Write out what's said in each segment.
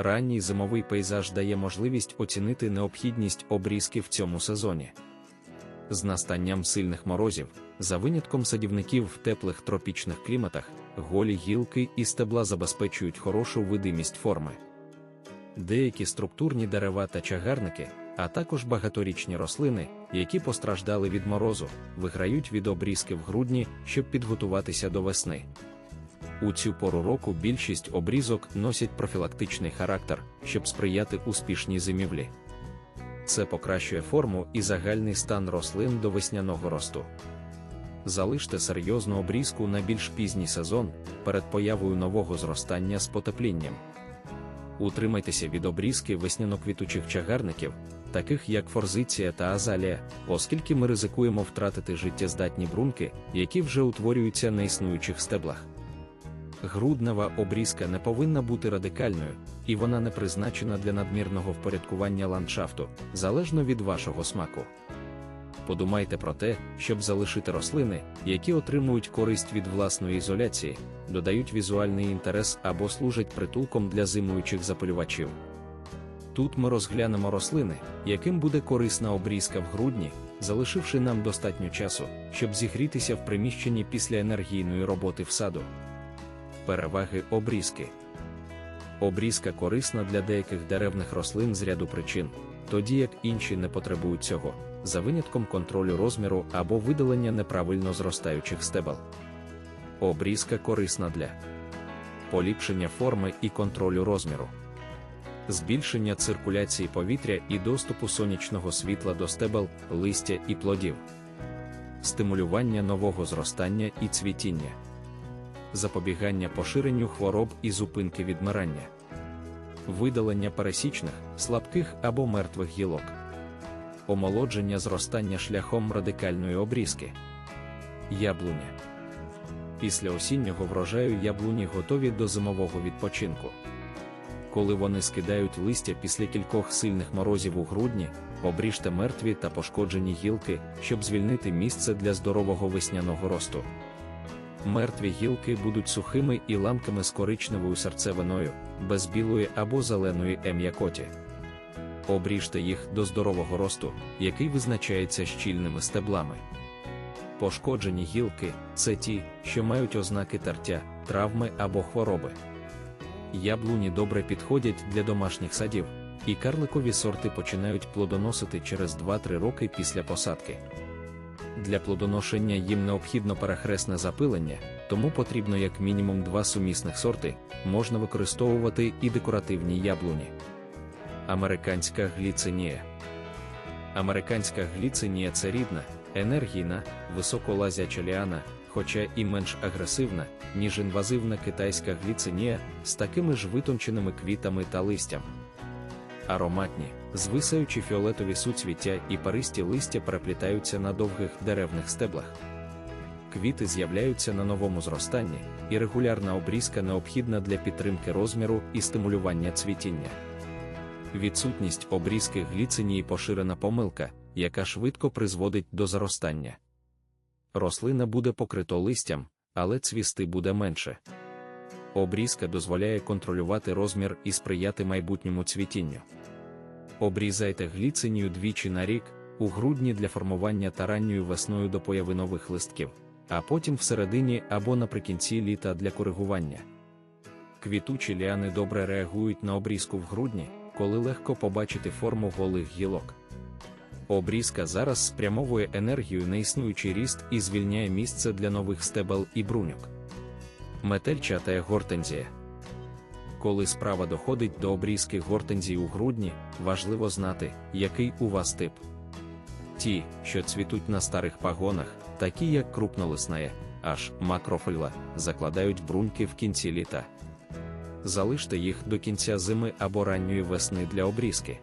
Ранній зимовий пейзаж дає можливість оцінити необхідність обрізки в цьому сезоні. З настанням сильних морозів, за винятком садівників в теплих тропічних кліматах, голі гілки і стебла забезпечують хорошу видимість форми. Деякі структурні дерева та чагарники, а також багаторічні рослини, які постраждали від морозу, виграють від обрізки в грудні, щоб підготуватися до весни. У цю пору року більшість обрізок носять профілактичний характер, щоб сприяти успішній зимівлі. Це покращує форму і загальний стан рослин до весняного росту. Залиште серйозну обрізку на більш пізній сезон перед появою нового зростання з потеплінням. Утримайтеся від обрізки весняно-квітучих чагарників, таких як форзиція та азалія, оскільки ми ризикуємо втратити життєздатні брунки, які вже утворюються на існуючих стеблах. Груднева обрізка не повинна бути радикальною, і вона не призначена для надмірного впорядкування ландшафту, залежно від вашого смаку. Подумайте про те, щоб залишити рослини, які отримують користь від власної ізоляції, додають візуальний інтерес або служать притулком для зимуючих запалювачів. Тут ми розглянемо рослини, яким буде корисна обрізка в грудні, залишивши нам достатньо часу, щоб зігрітися в приміщенні після енергійної роботи в саду. Переваги обрізки. Обрізка корисна для деяких деревних рослин з ряду причин, тоді як інші не потребують цього, за винятком контролю розміру або видалення неправильно зростаючих стебел. Обрізка корисна для поліпшення форми і контролю розміру, збільшення циркуляції повітря і доступу сонячного світла до стебел, листя і плодів, стимулювання нового зростання і цвітіння запобігання поширенню хвороб і зупинки відмирання, видалення пересічних, слабких або мертвих гілок, омолодження зростання шляхом радикальної обрізки, яблуня. Після осіннього врожаю яблуні готові до зимового відпочинку. Коли вони скидають листя після кількох сильних морозів у грудні, обріжте мертві та пошкоджені гілки, щоб звільнити місце для здорового весняного росту мертві гілки будуть сухими і ламками з коричневою серцевиною, без білої або зеленої ем'якоті. Обріжте їх до здорового росту, який визначається щільними стеблами. Пошкоджені гілки це ті, що мають ознаки тертя, травми або хвороби. Яблуні добре підходять для домашніх садів, і карликові сорти починають плодоносити через 2-3 роки після посадки. Для плодоношення їм необхідно перехресне запилення, тому потрібно як мінімум два сумісних сорти, можна використовувати і декоративні яблуні. Американська гліцинія. Американська гліцинія це рідна, енергійна, високолазяча ліана, хоча і менш агресивна, ніж інвазивна китайська гліцинія з такими ж витонченими квітами та листям ароматні, звисаючі фіолетові суцвіття і паристі листя переплітаються на довгих деревних стеблах. Квіти з'являються на новому зростанні, і регулярна обрізка необхідна для підтримки розміру і стимулювання цвітіння. Відсутність обрізки гліцинії поширена помилка, яка швидко призводить до заростання. Рослина буде покрито листям, але цвісти буде менше. Обрізка дозволяє контролювати розмір і сприяти майбутньому цвітінню. Обрізайте гліцинію двічі на рік, у грудні для формування та ранньою весною до появи нових листків, а потім всередині або наприкінці літа для коригування. Квітучі ліани добре реагують на обрізку в грудні, коли легко побачити форму голих гілок. Обрізка зараз спрямовує енергію на існуючий ріст і звільняє місце для нових стебел і бруньок. Метельчата гортензія коли справа доходить до обрізки гортензій у грудні, важливо знати, який у вас тип. Ті, що цвітуть на старих пагонах, такі як крупнолисная, аж макрофильла, закладають бруньки в кінці літа. Залиште їх до кінця зими або ранньої весни для обрізки.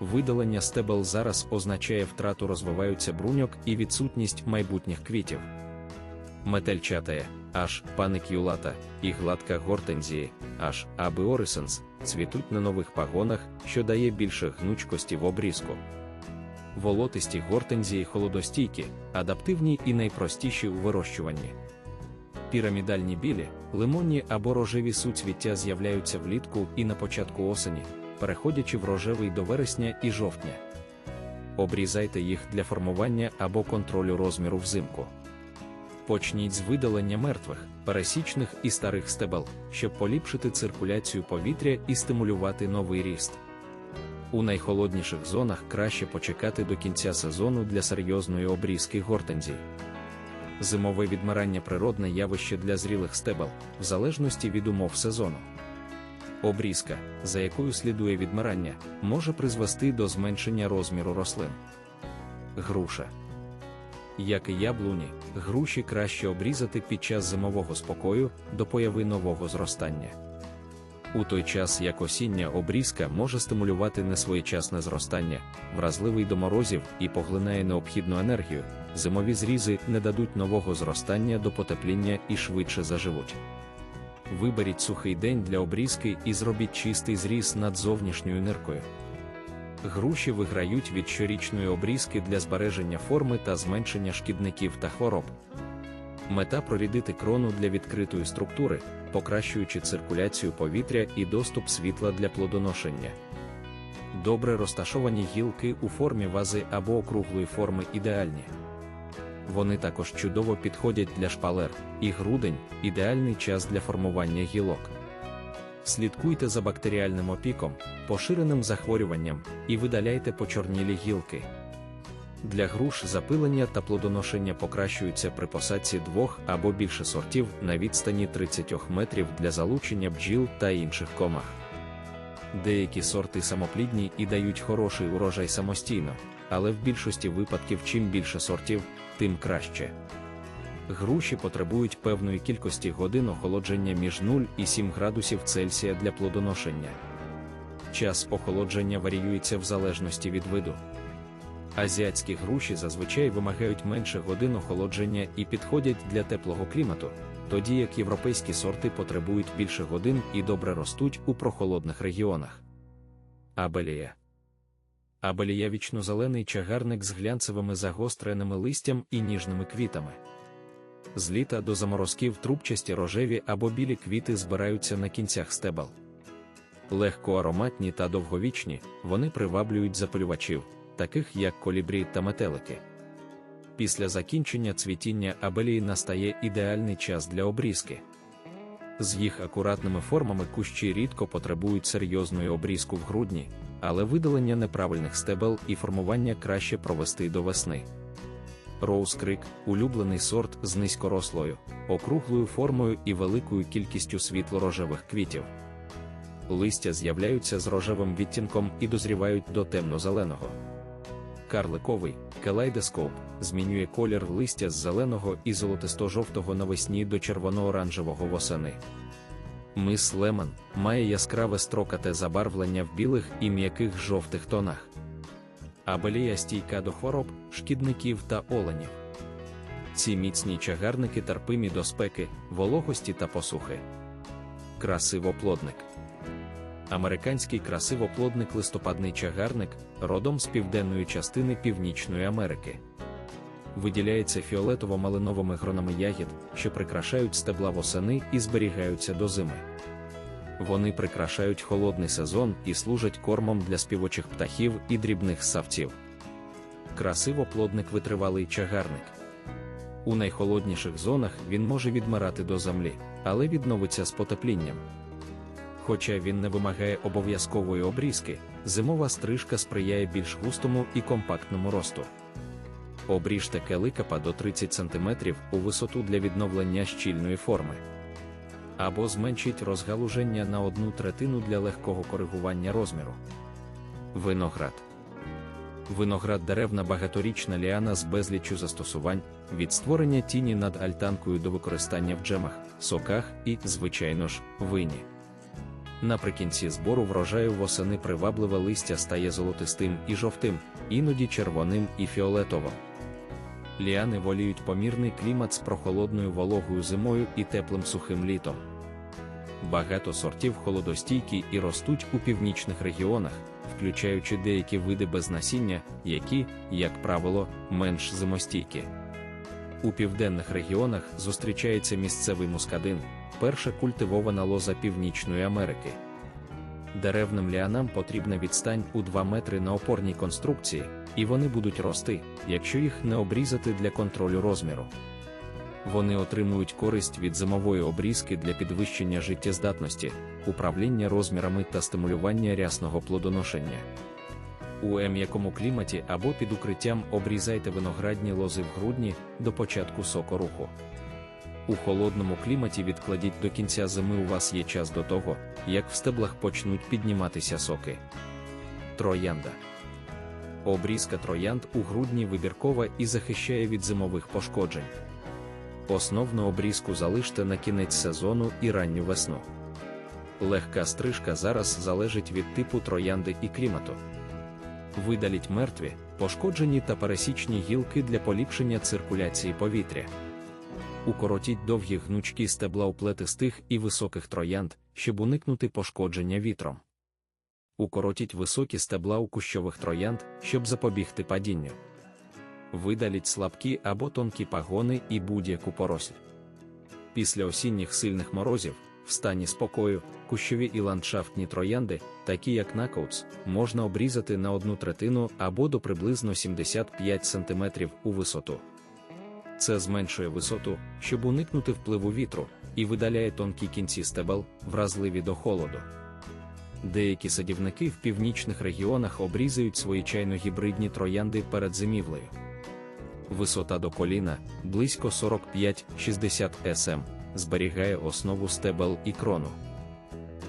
Видалення стебел зараз означає втрату розвиваються бруньок і відсутність майбутніх квітів. Метельчатая аж паникюлата і гладка гортензії, аж абіорисенс, цвітуть на нових пагонах, що дає більше гнучкості в обрізку. Волотисті гортензії холодостійкі, адаптивні і найпростіші у вирощуванні. Пірамідальні білі, лимонні або рожеві суцвіття з'являються влітку і на початку осені, переходячи в рожевий до вересня і жовтня. Обрізайте їх для формування або контролю розміру взимку. Почніть з видалення мертвих, пересічних і старих стебел, щоб поліпшити циркуляцію повітря і стимулювати новий ріст. У найхолодніших зонах краще почекати до кінця сезону для серйозної обрізки гортензій. Зимове відмирання природне явище для зрілих стебел, в залежності від умов сезону. Обрізка, за якою слідує відмирання, може призвести до зменшення розміру рослин. Груша. Як і яблуні, груші краще обрізати під час зимового спокою до появи нового зростання. У той час як осіння обрізка може стимулювати несвоєчасне зростання, вразливий до морозів і поглинає необхідну енергію, зимові зрізи не дадуть нового зростання до потепління і швидше заживуть. Виберіть сухий день для обрізки і зробіть чистий зріз над зовнішньою ниркою. Груші виграють від щорічної обрізки для збереження форми та зменшення шкідників та хвороб. Мета прорідити крону для відкритої структури, покращуючи циркуляцію повітря і доступ світла для плодоношення. Добре розташовані гілки у формі вази або округлої форми ідеальні. Вони також чудово підходять для шпалер, і грудень ідеальний час для формування гілок. Слідкуйте за бактеріальним опіком, поширеним захворюванням і видаляйте почорнілі гілки. Для груш запилення та плодоношення покращуються при посадці двох або більше сортів на відстані 30 метрів для залучення бджіл та інших комах. Деякі сорти самоплідні і дають хороший урожай самостійно, але в більшості випадків чим більше сортів, тим краще. Груші потребують певної кількості годин охолодження між 0 і 7 градусів Цельсія для плодоношення. Час охолодження варіюється в залежності від виду. Азіатські груші зазвичай вимагають менше годин охолодження і підходять для теплого клімату, тоді як європейські сорти потребують більше годин і добре ростуть у прохолодних регіонах. Абелія Абелія вічнозелений чагарник з глянцевими загостреними листям і ніжними квітами. З літа до заморозків трубчасті рожеві або білі квіти збираються на кінцях стебел. Легко ароматні та довговічні, вони приваблюють запалювачів, таких як колібрі та метелики. Після закінчення цвітіння абелії настає ідеальний час для обрізки. З їх акуратними формами кущі рідко потребують серйозної обрізку в грудні, але видалення неправильних стебел і формування краще провести до весни. Роуз Крик улюблений сорт з низькорослою, округлою формою і великою кількістю світло-рожевих квітів. Листя з'являються з рожевим відтінком і дозрівають до темно-зеленого. Карликовий келайдоскоп змінює колір листя з зеленого і золотисто-жовтого навесні до червоно-оранжевого восени. Мис Лемон має яскраве строкате забарвлення в білих і м'яких жовтих тонах. Абелія стійка до хвороб, шкідників та оленів. Ці міцні чагарники терпимі до спеки, вологості та посухи. Красивоплодник. Американський красивоплодник листопадний чагарник, родом з південної частини Північної Америки. Виділяється фіолетово-малиновими гронами ягід, що прикрашають стебла восени і зберігаються до зими. Вони прикрашають холодний сезон і служать кормом для співочих птахів і дрібних савців. Красивоплодник витривалий чагарник. У найхолодніших зонах він може відмирати до землі, але відновиться з потеплінням. Хоча він не вимагає обов'язкової обрізки, зимова стрижка сприяє більш густому і компактному росту. Обріжте келикапа до 30 см у висоту для відновлення щільної форми. Або зменшіть розгалуження на одну третину для легкого коригування розміру. Виноград. Виноград деревна багаторічна ліана з безліччю застосувань, від створення тіні над альтанкою до використання в джемах, соках і, звичайно ж, вині. Наприкінці збору врожаю восени привабливе листя стає золотистим і жовтим, іноді червоним і фіолетовим. Ліани воліють помірний клімат з прохолодною вологою зимою і теплим сухим літом. Багато сортів холодостійкі і ростуть у північних регіонах, включаючи деякі види без насіння, які, як правило, менш зимостійкі. У південних регіонах зустрічається місцевий мускадин, перша культивована лоза Північної Америки. Деревним ліанам потрібна відстань у 2 метри на опорній конструкції, і вони будуть рости, якщо їх не обрізати для контролю розміру. Вони отримують користь від зимової обрізки для підвищення життєздатності, управління розмірами та стимулювання рясного плодоношення. У м'якому кліматі або під укриттям обрізайте виноградні лози в грудні до початку сокоруху. У холодному кліматі відкладіть до кінця зими у вас є час до того, як в стеблах почнуть підніматися соки. Троянда. Обрізка троянд у грудні вибіркова і захищає від зимових пошкоджень. Основну обрізку залиште на кінець сезону і ранню весну. Легка стрижка зараз залежить від типу троянди і клімату. Видаліть мертві, пошкоджені та пересічні гілки для поліпшення циркуляції повітря. Укоротіть довгі гнучкі стебла уплетистих і високих троянд, щоб уникнути пошкодження вітром. Укоротіть високі стебла у кущових троянд, щоб запобігти падінню. Видаліть слабкі або тонкі пагони і будь-яку поросль. Після осінніх сильних морозів, в стані спокою, кущові і ландшафтні троянди, такі як накоутс, можна обрізати на одну третину або до приблизно 75 см у висоту. Це зменшує висоту, щоб уникнути впливу вітру, і видаляє тонкі кінці стебел, вразливі до холоду. Деякі садівники в північних регіонах обрізають свої чайно-гібридні троянди перед зимівлею. Висота до коліна близько 45-60 см, зберігає основу стебел і крону.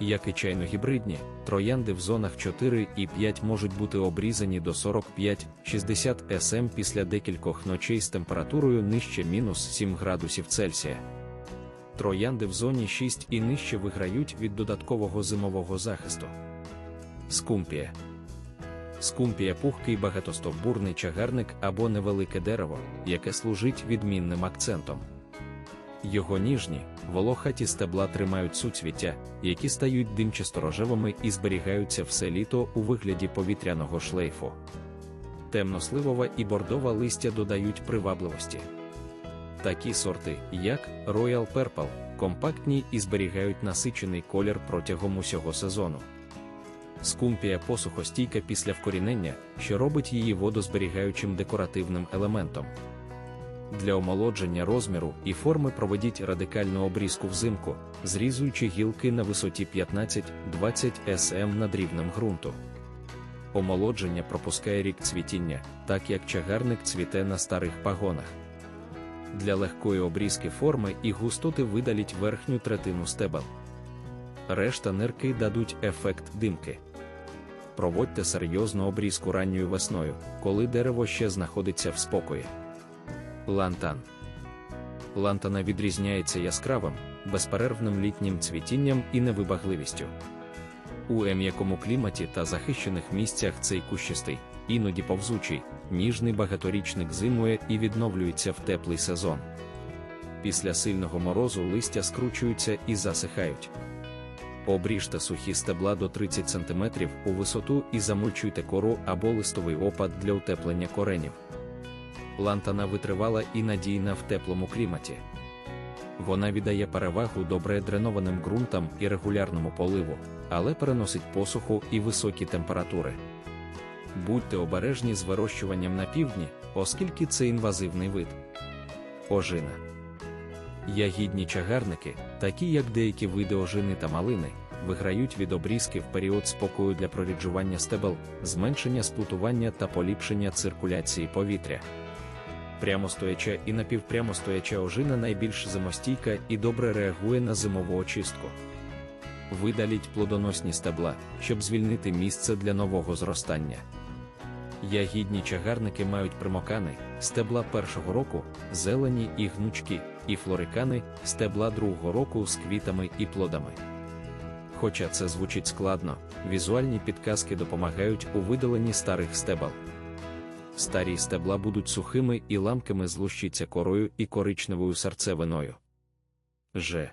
Як і чайно-гібридні, троянди в зонах 4 і 5 можуть бути обрізані до 45-60 см після декількох ночей з температурою нижче мінус 7 градусів Цельсія. Троянди в зоні 6 і нижче виграють від додаткового зимового захисту. Скумпія. Скумпія пухкий багатостовбурний чагарник або невелике дерево, яке служить відмінним акцентом. Його ніжні, волохаті стебла тримають суцвіття, які стають димчасто-рожевими і зберігаються все літо у вигляді повітряного шлейфу. Темносливова і бордова листя додають привабливості. Такі сорти, як Royal Purple, компактні і зберігають насичений колір протягом усього сезону. Скумпія посухостійка після вкорінення, що робить її водозберігаючим декоративним елементом. Для омолодження розміру і форми проведіть радикальну обрізку взимку, зрізуючи гілки на висоті 15-20 см над рівнем ґрунту. Омолодження пропускає рік цвітіння, так як чагарник цвіте на старих пагонах. Для легкої обрізки форми і густоти видаліть верхню третину стебел. Решта нирки дадуть ефект димки. Проводьте серйозну обрізку ранньою весною, коли дерево ще знаходиться в спокої. Лантан. Лантана відрізняється яскравим, безперервним літнім цвітінням і невибагливістю. У м'якому кліматі та захищених місцях цей кущистий, іноді повзучий, ніжний багаторічник зимує і відновлюється в теплий сезон. Після сильного морозу листя скручуються і засихають. Обріжте сухі стебла до 30 см у висоту і замульчуйте кору або листовий опад для утеплення коренів. Лантана витривала і надійна в теплому кліматі. Вона віддає перевагу добре дренованим ґрунтам і регулярному поливу, але переносить посуху і високі температури. Будьте обережні з вирощуванням на півдні, оскільки це інвазивний вид. Ожина. Ягідні чагарники, такі як деякі види ожини та малини, виграють від обрізки в період спокою для проріджування стебел, зменшення сплутування та поліпшення циркуляції повітря. Прямостояча і напівпрямостояча ожина найбільш зимостійка і добре реагує на зимову очистку. Видаліть плодоносні стебла, щоб звільнити місце для нового зростання. Ягідні чагарники мають примокани, стебла першого року, зелені і гнучки, і флорикани, стебла другого року з квітами і плодами. Хоча це звучить складно, візуальні підказки допомагають у видаленні старих стебел. Старі стебла будуть сухими і ламками злущиться корою і коричневою серцевиною. Ж.